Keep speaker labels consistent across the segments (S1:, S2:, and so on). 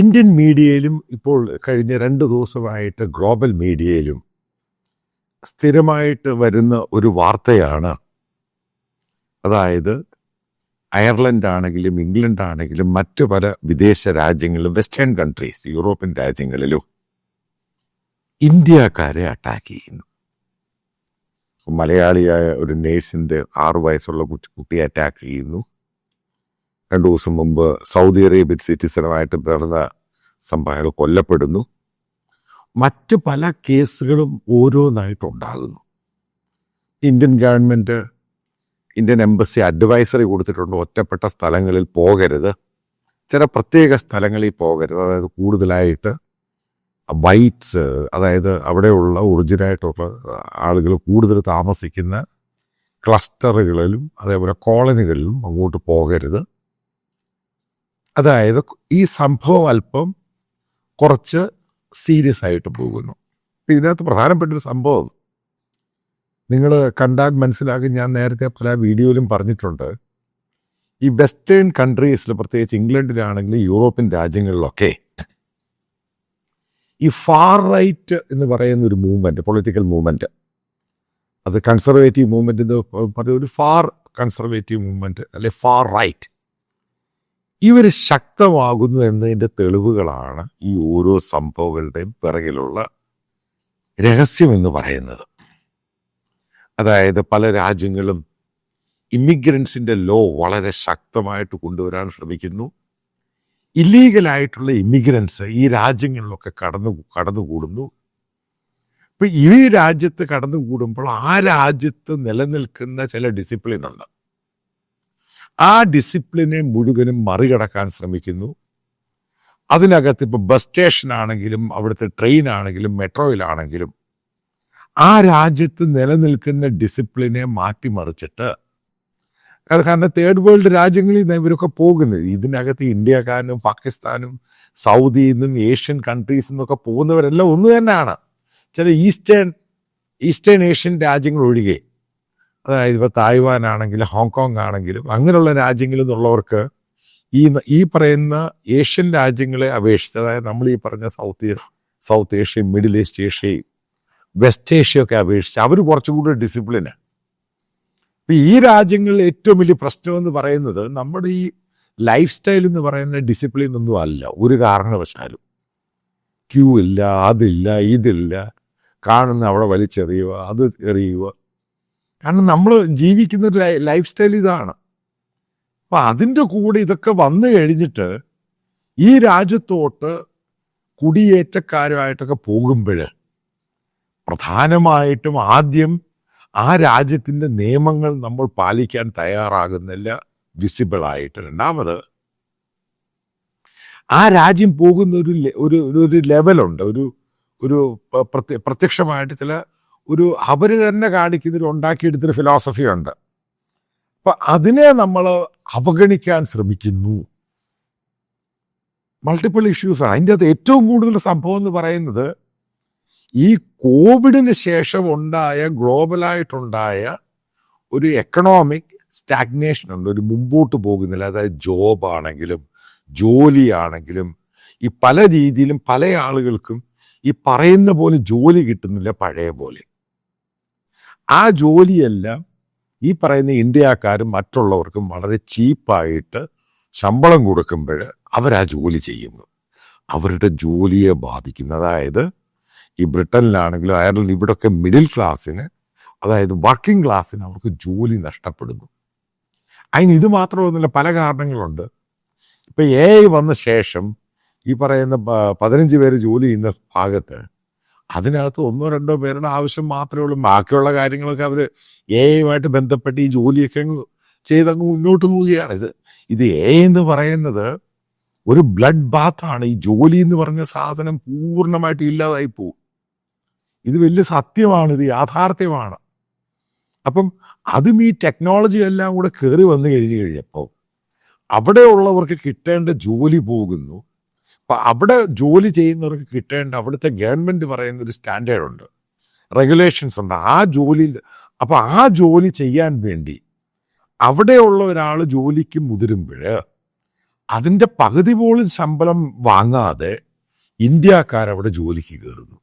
S1: Indian മീഡിയയിലും ഇപ്പോൾ കഴിഞ്ഞ രണ്ട് ദിവസമായിട്ട് ഗ്ലോബൽ മീഡിയയിലും സ്ഥിരമായിട്ട് വരുന്ന ഒരു വാർത്തയാണ്. അതായത് അയർലൻഡ് ആണെങ്കിലും ഇംഗ്ലണ്ട് ആണെങ്കിലും മറ്റു പല വിദേശ രാജ്യങ്ങളിലും വെസ്റ്റേൺ കൺട്രീസ് യൂറോപ്യൻ രാജ്യങ്ങളിലും ഇന്ത്യക്കാരെ അറ്റാക്ക് ചെയ്യുന്നു. മലയാളിയായ ഒരു നേഴ്സിന്റെ ആറു വയസ്സുള്ള കുട്ടി അറ്റാക്ക് ചെയ്യുന്നു. രണ്ടു ദിവസം മുമ്പ് സൗദി അറേബ്യൻ സിറ്റിസണുമായിട്ട് നടന്ന സംഭവങ്ങൾ കൊല്ലപ്പെടുന്നു. മറ്റ് പല കേസുകളും ഓരോന്നായിട്ടുണ്ടാകുന്നു. Indian government Indian embassy advisory കൊടുത്തിട്ടുണ്ട്. ഒറ്റപ്പെട്ട സ്ഥലങ്ങളിൽ പോകരുത്. ചില പ്രത്യേക സ്ഥലങ്ങളിൽ പോകരുത്. അതായത് കൂടുതലായിട്ട് വൈറ്റ്സ് അതായത് അവിടെയുള്ള ഒറിജിനായിട്ടുള്ള ആളുകൾ കൂടുതൽ താമസിക്കുന്ന ക്ലസ്റ്ററുകളിലും അതേപോലെ കോളനികളിലും അങ്ങോട്ട് പോകരുത്. അതായത് ഈ സംഭവം അല്പം കുറച്ച് സീരിയസ് ആയിട്ട് പോകുന്നു. ഇതിനകത്ത് പ്രധാനപ്പെട്ടൊരു സംഭവം നിങ്ങൾ കണ്ടാൽ മനസ്സിലാക്കി ഞാൻ നേരത്തെ പല വീഡിയോയിലും പറഞ്ഞിട്ടുണ്ട്. ഈ വെസ്റ്റേൺ കൺട്രീസിൽ പ്രത്യേകിച്ച് ഇംഗ്ലണ്ടിലാണെങ്കിലും യൂറോപ്യൻ രാജ്യങ്ങളിലൊക്കെ ഈ ഫാർ റൈറ്റ് എന്ന് പറയുന്ന ഒരു മൂവ്മെന്റ് പൊളിറ്റിക്കൽ മൂവ്മെന്റ് അത് കൺസർവേറ്റീവ് മൂവ്മെന്റ് എന്ന് പറയുന്ന ഒരു ഫാർ കൺസർവേറ്റീവ് മൂവ്മെന്റ് അല്ലെ ഫാർ റൈറ്റ് ഇവർ ശക്തമാകുന്നു എന്നതിന്റെ തെളിവുകളാണ് ഈ ഓരോ സംഭവങ്ങളുടെയും പിറകിലുള്ള രഹസ്യം എന്ന് പറയുന്നത്. അതായത് പല രാജ്യങ്ങളും ഇമിഗ്രൻസിന്റെ ലോ വളരെ ശക്തമായിട്ട് കൊണ്ടുവരാൻ ശ്രമിക്കുന്നു. ഇല്ലീഗലായിട്ടുള്ള ഇമിഗ്രൻസ് ഈ രാജ്യങ്ങളിലൊക്കെ കടന്നു കടന്നുകൂടുന്നു. ഇപ്പം ഈ രാജ്യത്ത് കടന്നുകൂടുമ്പോൾ ആ രാജ്യത്ത് നിലനിൽക്കുന്ന ചില ഡിസിപ്ലിൻ ഉണ്ട്. ആ ഡിസിപ്ലിനെ മുഴുവനും മറികടക്കാൻ ശ്രമിക്കുന്നു. അതിനകത്ത് ഇപ്പം ബസ് സ്റ്റേഷൻ ആണെങ്കിലും അവിടുത്തെ ട്രെയിൻ ആണെങ്കിലും മെട്രോയിലാണെങ്കിലും ആ രാജ്യത്ത് നിലനിൽക്കുന്ന ഡിസിപ്ലിനെ മാറ്റിമറിച്ചിട്ട് കാരണം തേർഡ് വേൾഡ് രാജ്യങ്ങളിൽ നിന്ന് ഇവരൊക്കെ പോകുന്നത്. ഇതിനകത്ത് ഇന്ത്യക്കാരനും പാകിസ്ഥാനും സൗദിയിൽ നിന്നും ഏഷ്യൻ കൺട്രീസിൽ നിന്നൊക്കെ പോകുന്നവരെല്ലാം ഒന്ന് തന്നെയാണ്. ചില ഈസ്റ്റേൺ ഈസ്റ്റേൺ ഏഷ്യൻ രാജ്യങ്ങൾ ഒഴികെ. അതായത് ഇപ്പോൾ തായ്വാൻ ആണെങ്കിലും ഹോങ്കോങ് ആണെങ്കിലും അങ്ങനെയുള്ള രാജ്യങ്ങളിൽ നിന്നുള്ളവർക്ക് ഈ ഈ പറയുന്ന ഏഷ്യൻ രാജ്യങ്ങളെ അപേക്ഷിച്ച് അതായത് നമ്മൾ ഈ പറഞ്ഞ സൗത്ത് സൗത്ത് ഏഷ്യയും മിഡിൽ ഈസ്റ്റ് ഏഷ്യയും വെസ്റ്റ് ഏഷ്യയൊക്കെ അപേക്ഷിച്ച് അവർ കുറച്ചുകൂടി ഡിസിപ്ലിന്. ഇപ്പം ഈ രാജ്യങ്ങളിൽ ഏറ്റവും വലിയ പ്രശ്നമെന്ന് പറയുന്നത് നമ്മുടെ ഈ ലൈഫ് സ്റ്റൈൽ എന്ന് പറയുന്ന ഡിസിപ്ലിൻ ഒന്നും അല്ല. ഒരു കാരണവശാലും. ക്യൂ ഇല്ല അതില്ല ഇതില്ല. കാണുന്ന അവിടെ വലിച്ചെറിയുക അത് എറിയുക. കാരണം നമ്മൾ ജീവിക്കുന്ന ഒരു ലൈഫ് സ്റ്റൈൽ ഇതാണ്. അപ്പം അതിന്റെ കൂടെ ഇതൊക്കെ വന്നു കഴിഞ്ഞിട്ട് ഈ രാജ്യത്തോട്ട് കുടിയേറ്റക്കാരുമായിട്ടൊക്കെ പോകുമ്പോൾ പ്രധാനമായിട്ടും ആദ്യം ആ രാജ്യത്തിന്റെ നിയമങ്ങൾ നമ്മൾ പാലിക്കാൻ തയ്യാറാകുന്നില്ല വിസിബിളായിട്ട് രണ്ടാമത് ആ രാജ്യം പോകുന്ന ഒരു ഒരു ഒരു ലെവലുണ്ട് ഒരു ഒരു പ്രത്യക്ഷമായിട്ട് ചില ഒരു അവർ തന്നെ കാണിക്കുന്നതിൽ ഉണ്ടാക്കിയെടുത്തൊരു ഫിലോസഫി ഉണ്ട്. അപ്പൊ അതിനെ നമ്മൾ അവഗണിക്കാൻ ശ്രമിക്കുന്നു. മൾട്ടിപ്പിൾ ഇഷ്യൂസാണ് അതിന്റെ അകത്ത് ഏറ്റവും കൂടുതൽ സംഭവം എന്ന് പറയുന്നത് ഈ കോവിഡിന് ശേഷം ഉണ്ടായ ഗ്ലോബലായിട്ടുണ്ടായ ഒരു എക്കണോമിക് സ്റ്റാഗ്നേഷൻ ഉണ്ട്. ഒരു മുമ്പോട്ട് പോകുന്നില്ല. അതായത് ജോബ് ആണെങ്കിലും ജോലിയാണെങ്കിലും ഈ പല രീതിയിലും പല ആളുകൾക്കും ഈ പറയുന്ന പോലെ ജോലി കിട്ടുന്നില്ല പഴയ പോലെ. ആ ജോലിയെല്ലാം ഈ പറയുന്ന ഇന്ത്യക്കാരും മറ്റുള്ളവർക്കും വളരെ ചീപ്പായിട്ട് ശമ്പളം കൊടുക്കുമ്പോൾ അവരാ ജോലി ചെയ്യുന്നു. അവരുടെ ജോലിയെ ബാധിക്കുന്നു. അതായത് ഈ ബ്രിട്ടനിലാണെങ്കിലും അയർലൻഡ് ഇവിടൊക്കെ മിഡിൽ ക്ലാസ്സിന് അതായത് വർക്കിംഗ് ക്ലാസ്സിന് അവർക്ക് ജോലി നഷ്ടപ്പെടുന്നു. അതിന് ഇത് മാത്രമൊന്നുമില്ല പല കാരണങ്ങളുണ്ട്. ഇപ്പം എ വന്ന ശേഷം ഈ പറയുന്ന പതിനഞ്ച് പേര് ജോലി ചെയ്യുന്ന ഭാഗത്ത് അതിനകത്ത് ഒന്നോ രണ്ടോ പേരുടെ ആവശ്യം മാത്രമേ ഉള്ളൂ. ബാക്കിയുള്ള കാര്യങ്ങളൊക്കെ അവർ എയുമായിട്ട് ബന്ധപ്പെട്ട് ഈ ജോലിയൊക്കെ ചെയ്തങ്ങ് മുന്നോട്ട് പോവുകയാണ്. ഇത് ഇത് എ എന്ന് പറയുന്നത് ഒരു ബ്ലഡ് ബാത്താണ്. ഈ ജോലി എന്ന് പറഞ്ഞ സാധനം പൂർണമായിട്ട് ഇല്ലാതായി പോകും ഇത് വലിയ സത്യമാണ്. ഇത് യാഥാർത്ഥ്യമാണ്. അപ്പം അതും ഈ ടെക്നോളജി എല്ലാം കൂടെ കയറി വന്നു കഴിഞ്ഞു കഴിഞ്ഞപ്പോൾ അവിടെ ഉള്ളവർക്ക് കിട്ടേണ്ട ജോലി പോകുന്നു. അപ്പം അവിടെ ജോലി ചെയ്യുന്നവർക്ക് കിട്ടേണ്ട അവിടുത്തെ ഗവൺമെന്റ് പറയുന്ന ഒരു സ്റ്റാൻഡേർഡ് ഉണ്ട്. റെഗുലേഷൻസ് ഉണ്ട്. ആ ജോലി അപ്പോൾ ആ ജോലി ചെയ്യാൻ വേണ്ടി അവിടെയുള്ള ഒരാൾ ജോലിക്ക് മുതിരുമ്പോൾ അതിന്റെ പകുതി പോലും ശമ്പളം വാങ്ങാതെ ഇന്ത്യക്കാരവിടെ ജോലിക്ക് കയറുന്നു.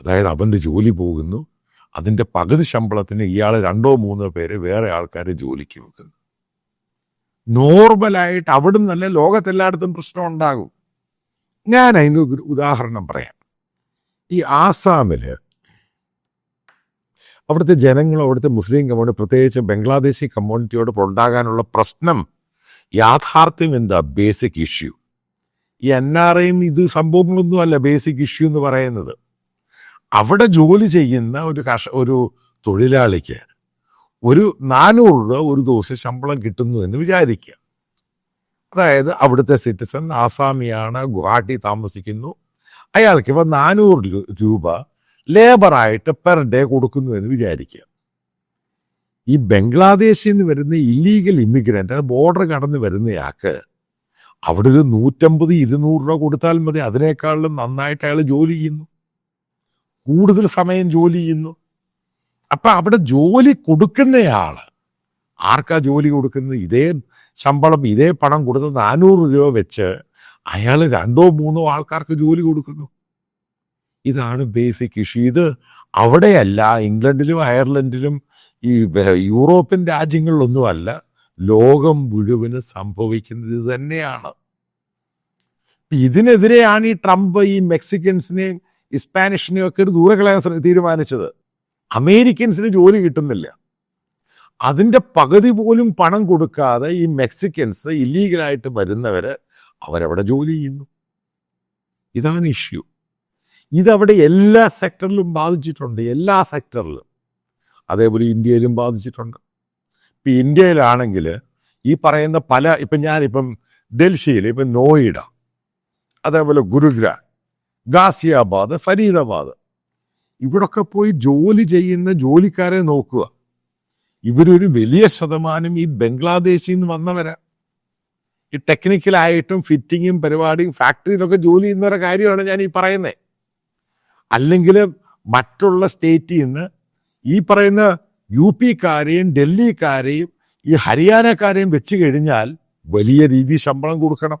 S1: അതായത് അവന്റെ ജോലി പോകുന്നു. അതിന്റെ പകുതി ശമ്പളത്തിന് ഇയാൾ രണ്ടോ മൂന്നോ പേര് വേറെ ആൾക്കാരെ ജോലിക്ക് വെക്കുന്നു. നോർമലായിട്ട് അവിടെ നിന്നല്ല ലോകത്തെല്ലായിടത്തും പ്രശ്നം ഉണ്ടാകും. ഞാൻ അതിന് ഒരു ഉദാഹരണം പറയാം. ഈ ആസാമിൽ അവിടുത്തെ ജനങ്ങളും അവിടുത്തെ മുസ്ലിം കമ്മ്യൂണിറ്റി പ്രത്യേകിച്ച് ബംഗ്ലാദേശി കമ്മ്യൂണിറ്റിയോട് ഉണ്ടാകാനുള്ള പ്രശ്നം യാഥാർത്ഥ്യം എന്താ? Basic issue. ഈ എൻ ആർ ഐയും ഇത് സംഭവങ്ങളൊന്നും അല്ല ബേസിക് ഇഷ്യൂ എന്ന് പറയുന്നത്. അവിടെ ജോലി ചെയ്യുന്ന ഒരു കർഷ ഒരു തൊഴിലാളിക്ക് ഒരു നാനൂറ് രൂപ ഒരു ദിവസം ശമ്പളം കിട്ടുന്നു എന്ന് വിചാരിക്കുക. അതായത് അവിടുത്തെ സിറ്റിസൺ ആസാമിയാണ് ഗുവാഹട്ടി താമസിക്കുന്നു. അയാൾക്ക് ഇപ്പം നാനൂറ് രൂപ ലേബറായിട്ട് പെർ ഡേ കൊടുക്കുന്നു എന്ന് വിചാരിക്കുക. ഈ ബംഗ്ലാദേശിൽ നിന്ന് വരുന്ന ഇല്ലീഗൽ ഇമിഗ്രന്റ് ബോർഡർ കടന്ന് വരുന്നയാൾക്ക് അവിടെ ഒരു നൂറ്റമ്പത് ഇരുന്നൂറ് രൂപ കൊടുത്താൽ മതി. അതിനേക്കാളും നന്നായിട്ട് അയാൾ ജോലി ചെയ്യുന്നു. കൂടുതൽ സമയം ജോലി ചെയ്യുന്നു. അപ്പം അവിടെ ജോലി കൊടുക്കുന്നയാൾ ആർക്കാ ജോലി കൊടുക്കുന്നത്? ഇതേ ശമ്പളം ഇതേ പണം കൊടുത്ത് നാനൂറ് രൂപ വെച്ച് അയാൾ രണ്ടോ മൂന്നോ ആൾക്കാർക്ക് ജോലി കൊടുക്കുന്നു. ഇതാണ് ബേസിക് ഇഷ്യൂ ഇത് അവിടെയല്ല ഇംഗ്ലണ്ടിലും അയർലൻഡിലും ഈ യൂറോപ്യൻ രാജ്യങ്ങളിലൊന്നുമല്ല ലോകം മുഴുവൻ സംഭവിക്കുന്നത് തന്നെയാണ്. ഇതിനെതിരെയാണ് ഈ ട്രംപ് ഈ മെക്സിക്കൻസിനെയും ഇസ്പാനിഷിനെയും സ്പാനിഷിനെയും ഒക്കെ ഒരു ദൂരെ കളയാൻ തീരുമാനിച്ചത്. അമേരിക്കൻസിന് ജോലി കിട്ടുന്നില്ല. അതിന്റെ പകുതി പോലും പണം കൊടുക്കാതെ ഈ മെക്സിക്കൻസ് ഇല്ലീഗലായിട്ട് വരുന്നവർ അവരവിടെ ജോലി ചെയ്യുന്നു. ഇതാണ് ഇഷ്യൂ. ഇതവിടെ എല്ലാ സെക്ടറിലും ബാധിച്ചിട്ടുണ്ട്. എല്ലാ സെക്ടറിലും. അതേപോലെ ഇന്ത്യയിലും ബാധിച്ചിട്ടുണ്ട്. ഇപ്പം ഇന്ത്യയിലാണെങ്കിൽ ഈ പറയുന്ന പല ഇപ്പം ഞാനിപ്പം ഡൽഹിയിൽ ഇപ്പം നോയിഡ അതേപോലെ ഗുരുഗ്രാം ഗാസിയാബാദ് ഫരീദാബാദ്. ഇവിടൊക്കെ പോയി ജോലി ചെയ്യുന്ന ജോലിക്കാരെ നോക്കുക. ഇവരൊരു വലിയ ശതമാനം ഈ ബംഗ്ലാദേശിൽ നിന്ന് വന്നവരാ. ഈ ടെക്നിക്കലായിട്ടും ഫിറ്റിങ്ങും പരിപാടിയും ഫാക്ടറിയിലൊക്കെ ജോലി ചെയ്യുന്നവരുടെ കാര്യമാണ് ഞാൻ ഈ പറയുന്നത് അല്ലെങ്കിൽ മറ്റുള്ള സ്റ്റേറ്റിൽ നിന്ന് ഈ പറയുന്ന യു പിക്കാരെയും ഡൽഹിക്കാരെയും ഈ ഹരിയാനക്കാരെയും വെച്ച് കഴിഞ്ഞാൽ വലിയ രീതിയിൽ ശമ്പളം കൊടുക്കണം.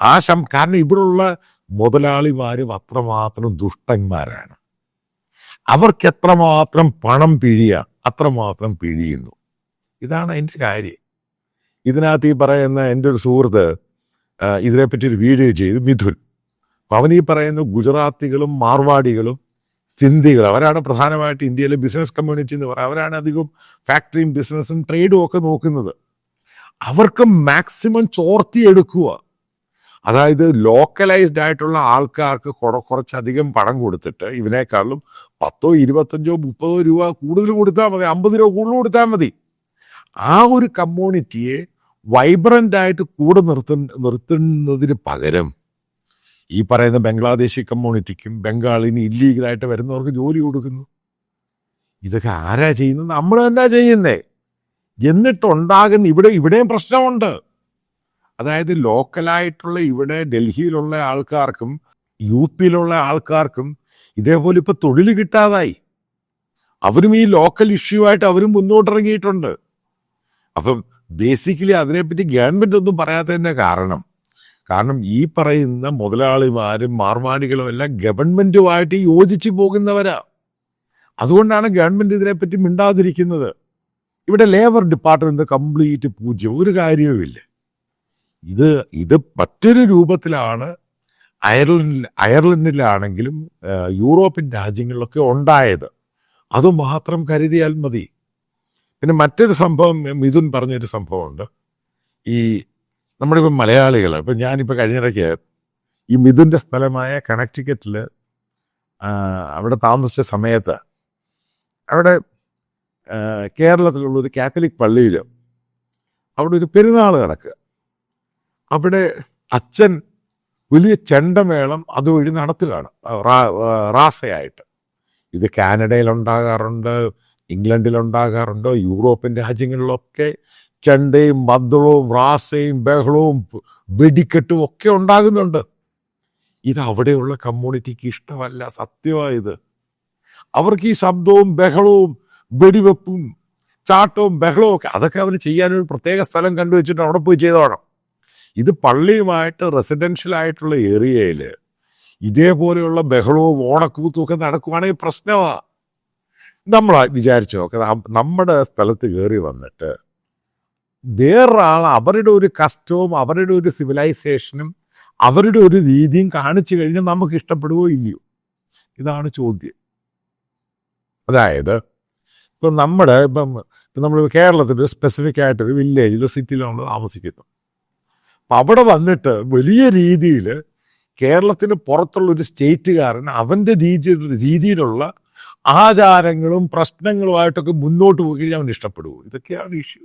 S1: ആ ശം കാരണം ഇവിടെയുള്ള മുതലാളിമാരും അത്രമാത്രം ദുഷ്ടന്മാരാണ്. അവർക്ക് എത്രമാത്രം പണം പിഴിയ അത്രമാത്രം പിഴിയുന്നു. ഇതാണ് എന്റെ കാര്യം. ഇതിനകത്ത് ഈ പറയുന്ന എന്റെ ഒരു സുഹൃത്ത് ഇതിനെപ്പറ്റി ഒരു വീഡിയോ ചെയ്തു മിഥുൻ. അപ്പം അവൻ ഈ പറയുന്ന ഗുജറാത്തികളും മാർവാടികളും സിന്ധികൾ അവരാണ് പ്രധാനമായിട്ട് ഇന്ത്യയിലെ ബിസിനസ് കമ്മ്യൂണിറ്റി എന്ന് പറയുക അവരാണ് അധികം ഫാക്ടറിയും ബിസിനസ്സും ട്രേഡും ഒക്കെ നോക്കുന്നത്. അവർക്ക് മാക്സിമം ചോർത്തിയെടുക്കുക അതായത് ലോക്കലൈസ്ഡ് ആയിട്ടുള്ള ആൾക്കാർക്ക് കുറ- കുറച്ചധികം പണം കൊടുത്തിട്ട് ഇവനേക്കാളും പത്തോ ഇരുപത്തഞ്ചോ മുപ്പതോ രൂപ കൂടുതൽ കൊടുത്താൽ മതി അമ്പത് രൂപ കൂടുതൽ കൊടുത്താൽ മതി. ആ ഒരു കമ്മ്യൂണിറ്റിയെ വൈബ്രന്റ് ആയിട്ട് കൂടെ നിർത്ത നിർത്തുന്നതിന് പകരം ഈ പറയുന്ന ബംഗ്ലാദേശി കമ്മ്യൂണിറ്റിക്കും ബംഗാളിന് ഇല്ലീഗലായിട്ട് വരുന്നവർക്ക് ജോലി കൊടുക്കുന്നു. ഇതൊക്കെ ആരാ ചെയ്യുന്നത്? നമ്മൾ തന്നെ ചെയ്യുന്നേ. എന്നിട്ടുണ്ടാകുന്ന ഇവിടെ ഇവിടെയും പ്രശ്നമുണ്ട്. അതായത് ലോക്കലായിട്ടുള്ള ഇവിടെ ഡൽഹിയിലുള്ള ആൾക്കാർക്കും യു പിയിലുള്ള ആൾക്കാർക്കും ഇതേപോലെ ഇപ്പൊ തൊഴിൽ കിട്ടാതായി. അവരും ഈ ലോക്കൽ ഇഷ്യൂ ആയിട്ട് അവരും മുന്നോട്ടിറങ്ങിയിട്ടുണ്ട്. അപ്പം ബേസിക്കലി അതിനെപ്പറ്റി ഗവൺമെന്റ് ഒന്നും പറയാത്തതിന്റെ കാരണം. കാരണം ഈ പറയുന്ന മുതലാളിമാരും മാർവാടികളും എല്ലാം ഗവൺമെന്റുമായിട്ട് യോജിച്ചു പോകുന്നവരാ. അതുകൊണ്ടാണ് ഗവൺമെന്റ് ഇതിനെപ്പറ്റി മിണ്ടാതിരിക്കുന്നത്. ഇവിടെ ലേബർ ഡിപ്പാർട്ട്മെന്റ് കംപ്ലീറ്റ് പൂജ്യം ഒരു കാര്യവുമില്ല. ഇത് ഇത് മറ്റൊരു രൂപത്തിലാണ് അയർലൻഡിൽ അയർലൻഡിലാണെങ്കിലും യൂറോപ്യൻ രാജ്യങ്ങളിലൊക്കെ ഉണ്ടായത്. അത് മാത്രം കരുതിയാൽ മതി. പിന്നെ മറ്റൊരു സംഭവം മിഥുൻ പറഞ്ഞൊരു സംഭവമുണ്ട്. ഈ നമ്മുടെ ഇപ്പം മലയാളികൾ ഇപ്പം ഞാനിപ്പോൾ കഴിഞ്ഞിടയ്ക്ക് ഈ മിഥുന്റെ സ്ഥലമായ കണക്റ്റിക്കറ്റിൽ അവിടെ താമസിച്ച സമയത്ത് അവിടെ കേരളത്തിലുള്ള ഒരു കാത്തലിക് പള്ളിയിൽ അവിടെ ഒരു പെരുന്നാൾ നടക്കുക. അവിടെ അച്ഛൻ വലിയ ചെണ്ടമേളം അതുവഴി റാ- റാസയായിട്ട്. ഇത് കാനഡയിലുണ്ടാകാറുണ്ട് ഇംഗ്ലണ്ടിലുണ്ടാകാറുണ്ട് യൂറോപ്യൻ രാജ്യങ്ങളിലൊക്കെ ചെണ്ടയും മദ്ദളവും റാസയും ബഹളവും വെടിക്കെട്ടും ഒക്കെ ഉണ്ടാകുന്നുണ്ട്. ഇത് അവിടെയുള്ള കമ്മ്യൂണിറ്റിക്ക് ഇഷ്ടമല്ല സത്യമായത് അവർക്ക് ഈ ശബ്ദവും ബഹളവും വെടിവെപ്പും ചാട്ടവും ബഹളവും ഒക്കെ അതൊക്കെ അവർ ചെയ്യാനൊരു പ്രത്യേക സ്ഥലം കണ്ടുവച്ചിട്ട് അവിടെ പോയി ചെയ്തോണം ഇത് പള്ളിയുമായിട്ട് റെസിഡൻഷ്യൽ ആയിട്ടുള്ള ഏരിയയിൽ ഇതേപോലെയുള്ള ബഹളവും ഓണക്കൂത്തും ഒക്കെ നടക്കുവാണെങ്കിൽ പ്രശ്നമാണ് നമ്മൾ വിചാരിച്ചു നോക്ക നമ്മുടെ സ്ഥലത്ത് കയറി വന്നിട്ട് വേറൊരാൾ അവരുടെ ഒരു കസ്റ്റവും അവരുടെ ഒരു സിവിലൈസേഷനും അവരുടെ ഒരു രീതിയും കാണിച്ചു കഴിഞ്ഞാൽ നമുക്ക് ഇഷ്ടപ്പെടുകയോ ഇല്ലയോ? ഇതാണ് ചോദ്യം. അതായത് ഇപ്പം നമ്മുടെ ഇപ്പം നമ്മൾ കേരളത്തിൽ സ്പെസിഫിക് ആയിട്ടൊരു വില്ലേജിലോ സിറ്റിയിലോ നമ്മൾ താമസിക്കുന്നു അവിടെ വന്നിട്ട് വലിയ രീതിയിൽ കേരളത്തിന് പുറത്തുള്ള ഒരു സ്റ്റേറ്റുകാരൻ അവന്റെ രീതി രീതിയിലുള്ള ആചാരങ്ങളും പ്രശ്നങ്ങളുമായിട്ടൊക്കെ മുന്നോട്ട് പോയി കഴിഞ്ഞാൽ അവൻ ഇഷ്ടപ്പെടുവോ? ഇതൊക്കെയാണ് ഇഷ്യൂ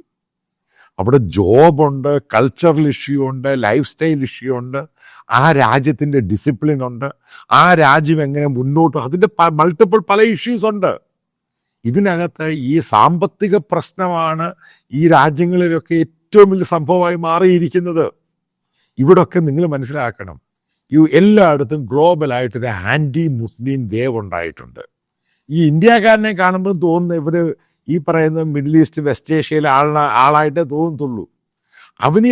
S1: അവിടെ ജോബുണ്ട് കൾച്ചറൽ ഇഷ്യൂ ഉണ്ട് ലൈഫ് സ്റ്റൈൽ ഇഷ്യൂ ഉണ്ട് ആ രാജ്യത്തിന്റെ ഡിസിപ്ലിൻ ഉണ്ട് ആ രാജ്യം എങ്ങനെ മുന്നോട്ട് അതിന്റെ മൾട്ടിപ്പിൾ പല ഇഷ്യൂസ് ഉണ്ട്. ഇതിനകത്ത് ഈ സാമ്പത്തിക പ്രശ്നമാണ് ഈ രാജ്യങ്ങളിലൊക്കെ ഏറ്റവും വലിയ സംഭവമായി മാറിയിരിക്കുന്നത്. ഇവിടൊക്കെ നിങ്ങൾ മനസ്സിലാക്കണം. ഈ എല്ലായിടത്തും ഗ്ലോബലായിട്ടൊരു ആന്റി മുസ്ലിം വേവ് ഉണ്ടായിട്ടുണ്ട്. ഈ ഇന്ത്യക്കാരനെ കാണുമ്പോൾ തോന്നുന്നു ഇവർ ഈ പറയുന്ന മിഡിൽ ഈസ്റ്റ് വെസ്റ്റ് ഏഷ്യയിലെ ആള ആളായിട്ടേ തോന്നത്തുള്ളൂ. അവന്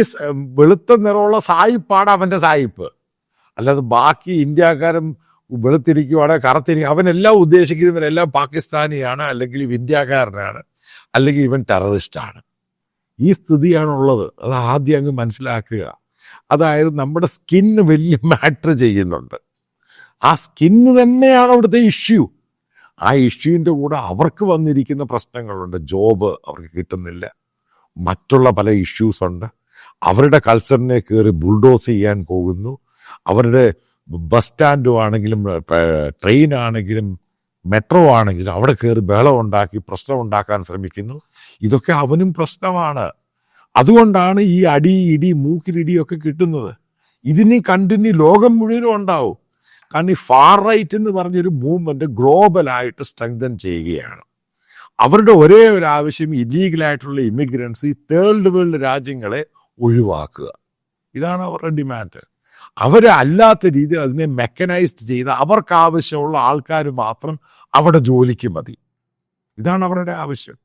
S1: വെളുത്ത നിറമുള്ള സായിപ്പാണ് അവന്റെ സായിപ്പ്. അല്ലാതെ ബാക്കി ഇന്ത്യക്കാരും വെളുത്തിരിക്കുവാണ് കറുത്തിരിക്കും അവനെല്ലാം ഉദ്ദേശിക്കുന്നത് ഇവനെല്ലാം പാകിസ്ഥാനിയാണ് അല്ലെങ്കിൽ ഇന്ത്യക്കാരനാണ് അല്ലെങ്കിൽ ഇവൻ ടെററിസ്റ്റാണ് ഈ സ്ഥിതിയാണുള്ളത്. അത് ആദ്യം അങ്ങ് മനസ്സിലാക്കുക. അതായത് നമ്മുടെ സ്കിന്ന് വലിയ മാറ്റർ ചെയ്യുന്നുണ്ട്. ആ സ്കിന്ന് തന്നെയാണ് അവിടുത്തെ ഇഷ്യൂ. ആ ഇഷ്യൂവിന്റെ കൂടെ അവർക്ക് വന്നിരിക്കുന്ന പ്രശ്നങ്ങളുണ്ട്. ജോബ് അവർക്ക് കിട്ടുന്നില്ല. മറ്റുള്ള പല ഇഷ്യൂസ് ഉണ്ട്. അവരുടെ കൾച്ചറിനെ കയറി ബുൾഡോസ് ചെയ്യാൻ പോകുന്നു. അവരുടെ ബസ് സ്റ്റാൻഡും ആണെങ്കിലും ട്രെയിൻ ആണെങ്കിലും മെട്രോ ആണെങ്കിലും അവിടെ കയറി ബഹളം ഉണ്ടാക്കി പ്രശ്നം ഉണ്ടാക്കാൻ ശ്രമിക്കുന്നു. ഇതൊക്കെ അവനും പ്രശ്നമാണ്. അതുകൊണ്ടാണ് ഈ അടി ഇടി മൂക്കിലിടിയൊക്കെ കിട്ടുന്നത്. ഇതിന് കണ്ടിന്യൂ ലോകം മുഴുവനും ഉണ്ടാവും. കാരണം ഈ ഫാർ റൈറ്റ് എന്ന് പറഞ്ഞൊരു മൂവ്മെന്റ് ഗ്ലോബലായിട്ട് സ്ട്രെങ്തൻ ചെയ്യുകയാണ്. അവരുടെ ഒരേ ഒരു ആവശ്യം ഇല്ലീഗലായിട്ടുള്ള ഇമിഗ്രൻസ് ഈ തേർഡ് വേൾഡ് രാജ്യങ്ങളെ ഒഴിവാക്കുക. ഇതാണ് അവരുടെ ഡിമാൻഡ് അല്ലാത്ത രീതിയിൽ അതിനെ മെക്കനൈസ്ഡ് ചെയ്ത് അവർക്ക് ആവശ്യമുള്ള ആൾക്കാർ മാത്രം അവിടെ ജോലിക്ക് മതി. ഇതാണ് അവരുടെ ആവശ്യം.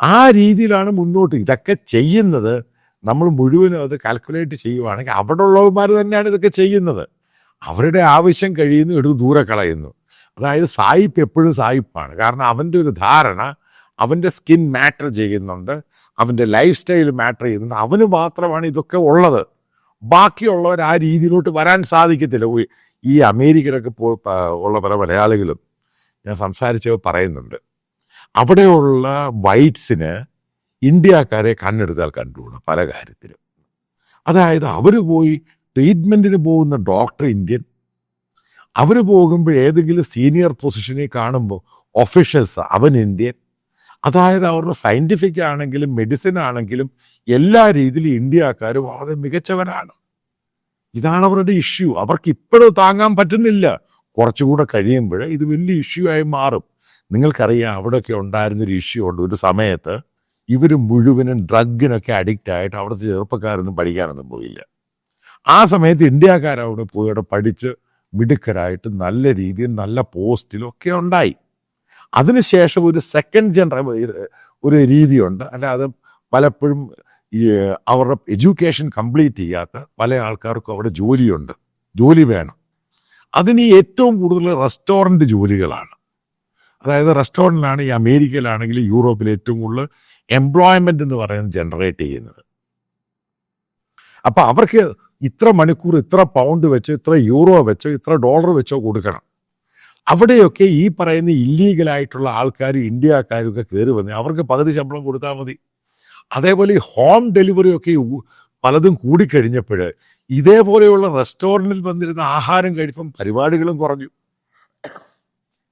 S1: ആ രീതിയിലാണ് മുന്നോട്ട് ഇതൊക്കെ ചെയ്യുന്നത്. നമ്മൾ മുഴുവനും അത് കാൽക്കുലേറ്റ് ചെയ്യുവാണെങ്കിൽ അവിടെ ഉള്ളവന്മാർ തന്നെയാണ് ഇതൊക്കെ ചെയ്യുന്നത്. അവരുടെ ആവശ്യം കഴിയുന്നു എടുത്ത് ദൂരെ കളയുന്നു. അതായത് സായിപ്പ് എപ്പോഴും സായിപ്പാണ്. കാരണം അവന്റെ ഒരു ധാരണ അവന്റെ സ്കിൻ മാറ്റർ ചെയ്യുന്നുണ്ട് അവന്റെ ലൈഫ് സ്റ്റൈൽ മാറ്റർ ചെയ്യുന്നുണ്ട്. അവന് മാത്രമാണ് ഇതൊക്കെ ഉള്ളത്. ബാക്കിയുള്ളവർ ആ രീതിയിലോട്ട് വരാൻ സാധിക്കത്തില്ല. ഈ അമേരിക്കയിലൊക്കെ ഉള്ള പല മലയാളികളും ഞാൻ സംസാരിച്ചവർ പറയുന്നുണ്ട്. അവിടെയുള്ള വൈറ്റ്സിന് ഇന്ത്യക്കാരെ കണ്ണെടുത്താൽ കണ്ടുകൂടാ പല കാര്യത്തിലും. അതായത് അവർ പോയി ട്രീറ്റ്മെന്റിന് പോകുന്ന ഡോക്ടർ ഇന്ത്യൻ. അവർ പോകുമ്പോൾ ഏതെങ്കിലും സീനിയർ പൊസിഷനിൽ കാണുമ്പോൾ ഒഫീഷ്യൽസ് അവൻ ഇന്ത്യൻ. അതായത് അവരുടെ സയന്റിഫിക് ആണെങ്കിലും മെഡിസിൻ ആണെങ്കിലും എല്ലാ രീതിയിലും ഇന്ത്യക്കാർ വളരെ മികച്ചവരാണ്. ഇതാണ് അവരുടെ ഇഷ്യൂ. അവർക്ക് ഇപ്പോഴും താങ്ങാൻ പറ്റുന്നില്ല. കുറച്ചുകൂടെ കഴിയുമ്പോൾ ഇത് വലിയ ഇഷ്യൂ ആയി മാറും. നിങ്ങൾക്കറിയാം അവിടെയൊക്കെ ഉണ്ടായിരുന്നൊരു ഇഷ്യൂ ഉണ്ട്. ഒരു സമയത്ത് ഇവർ മുഴുവനും ഡ്രഗിനൊക്കെ അഡിക്റ്റ് ആയിട്ട് അവിടുത്തെ ചെറുപ്പക്കാരൊന്നും പഠിക്കാനൊന്നും പോയില്ല. ആ സമയത്ത് ഇന്ത്യക്കാരവിടെ പോയി അവിടെ പഠിച്ച് മിടുക്കരായിട്ട് നല്ല രീതിയിൽ നല്ല പോസ്റ്റിലും ഒക്കെ ഉണ്ടായി അതിനുശേഷം ഒരു സെക്കൻഡ് ജനറ ഒരു രീതിയുണ്ട്. അല്ലാതെ പലപ്പോഴും ഈ അവരുടെ എഡ്യൂക്കേഷൻ കംപ്ലീറ്റ് ചെയ്യാത്ത പല ആൾക്കാർക്കും അവിടെ ജോലിയുണ്ട്. ജോലി വേണം. അതിന് ഏറ്റവും കൂടുതൽ റെസ്റ്റോറന്റ് ജോലികളാണ്. അതായത് റെസ്റ്റോറന്റിലാണ് ഈ അമേരിക്കയിലാണെങ്കിൽ യൂറോപ്പിൽ ഏറ്റവും കൂടുതൽ എംപ്ലോയ്മെന്റ് എന്ന് പറയുന്നത് ജനറേറ്റ് ചെയ്യുന്നത്. അപ്പോൾ അവർക്ക് ഇത്ര മണിക്കൂർ ഇത്ര പൗണ്ട് വെച്ചോ ഇത്ര യൂറോ വെച്ചോ ഇത്ര ഡോളർ വെച്ചോ കൊടുക്കണം. അവിടെയൊക്കെ ഈ പറയുന്ന ഇല്ലീഗലായിട്ടുള്ള ആൾക്കാർ ഇന്ത്യക്കാരും ഒക്കെ കയറി വന്ന് അവർക്ക് പകുതി ശമ്പളം കൊടുത്താൽ മതി. അതേപോലെ ഈ ഹോം ഡെലിവറി ഒക്കെ ഈ ഉ- പലതും കൂടിക്കഴിഞ്ഞപ്പോൾ ഇതേപോലെയുള്ള റെസ്റ്റോറന്റിൽ വന്നിരുന്ന ആഹാരം കഴിപ്പം പരിപാടികളും കുറഞ്ഞു.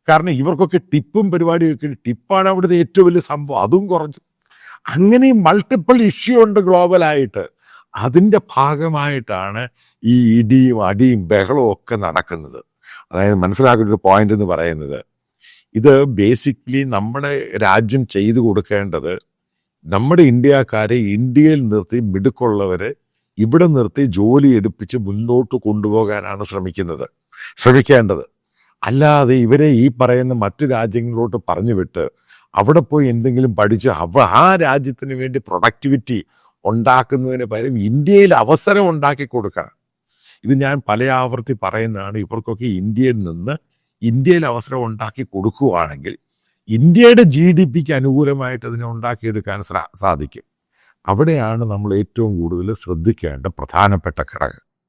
S1: കാരണം ഇവർക്കൊക്കെ ടിപ്പും പരിപാടിയൊക്കെ ടിപ്പാണ് അവിടുത്തെ ഏറ്റവും വലിയ സംഭവം. അതും കുറഞ്ഞു. അങ്ങനെ മൾട്ടിപ്പിൾ ഇഷ്യൂ ഉണ്ട് ഗ്ലോബലായിട്ട് അതിന്റെ ഭാഗമായിട്ടാണ് ഈ ഇടിയും അടിയും ബഹളവും ഒക്കെ നടക്കുന്നത്. അതായത് മനസ്സിലാക്കുന്ന ഒരു പോയിന്റ് എന്ന് പറയുന്നത്. ഇത് ബേസിക്കലി നമ്മുടെ രാജ്യം ചെയ്തു കൊടുക്കേണ്ടത് നമ്മുടെ ഇന്ത്യക്കാരെ ഇന്ത്യയിൽ നിർത്തി മിടുക്കുള്ളവരെ ഇവിടെ നിർത്തി ജോലി എടുപ്പിച്ച് മുന്നോട്ട് കൊണ്ടുപോകാനാണ് ശ്രമിക്കുന്നത്. ശ്രമിക്കേണ്ടത്. അല്ലാതെ ഇവരെ ഈ പറയുന്ന മറ്റു രാജ്യങ്ങളിലോട്ട് പറഞ്ഞു വിട്ട് അവിടെ പോയി എന്തെങ്കിലും പഠിച്ച് അവ ആ രാജ്യത്തിന് വേണ്ടി പ്രൊഡക്ടിവിറ്റി ഉണ്ടാക്കുന്നതിന് പകരം ഇന്ത്യയിൽ അവസരം ഉണ്ടാക്കി കൊടുക്കുക ഇത് ഞാൻ പല ആവർത്തി പറയുന്നതാണ്. ഇവർക്കൊക്കെ ഇന്ത്യയിൽ നിന്ന് ഇന്ത്യയിൽ അവസരം ഉണ്ടാക്കി കൊടുക്കുകയാണെങ്കിൽ ഇന്ത്യയുടെ ജി ഡി പിക്ക് അനുകൂലമായിട്ട് അതിനെ ഉണ്ടാക്കിയെടുക്കാൻ സാധിക്കും. അവിടെയാണ് നമ്മൾ ഏറ്റവും കൂടുതൽ ശ്രദ്ധിക്കേണ്ട പ്രധാനപ്പെട്ട ഘടകം.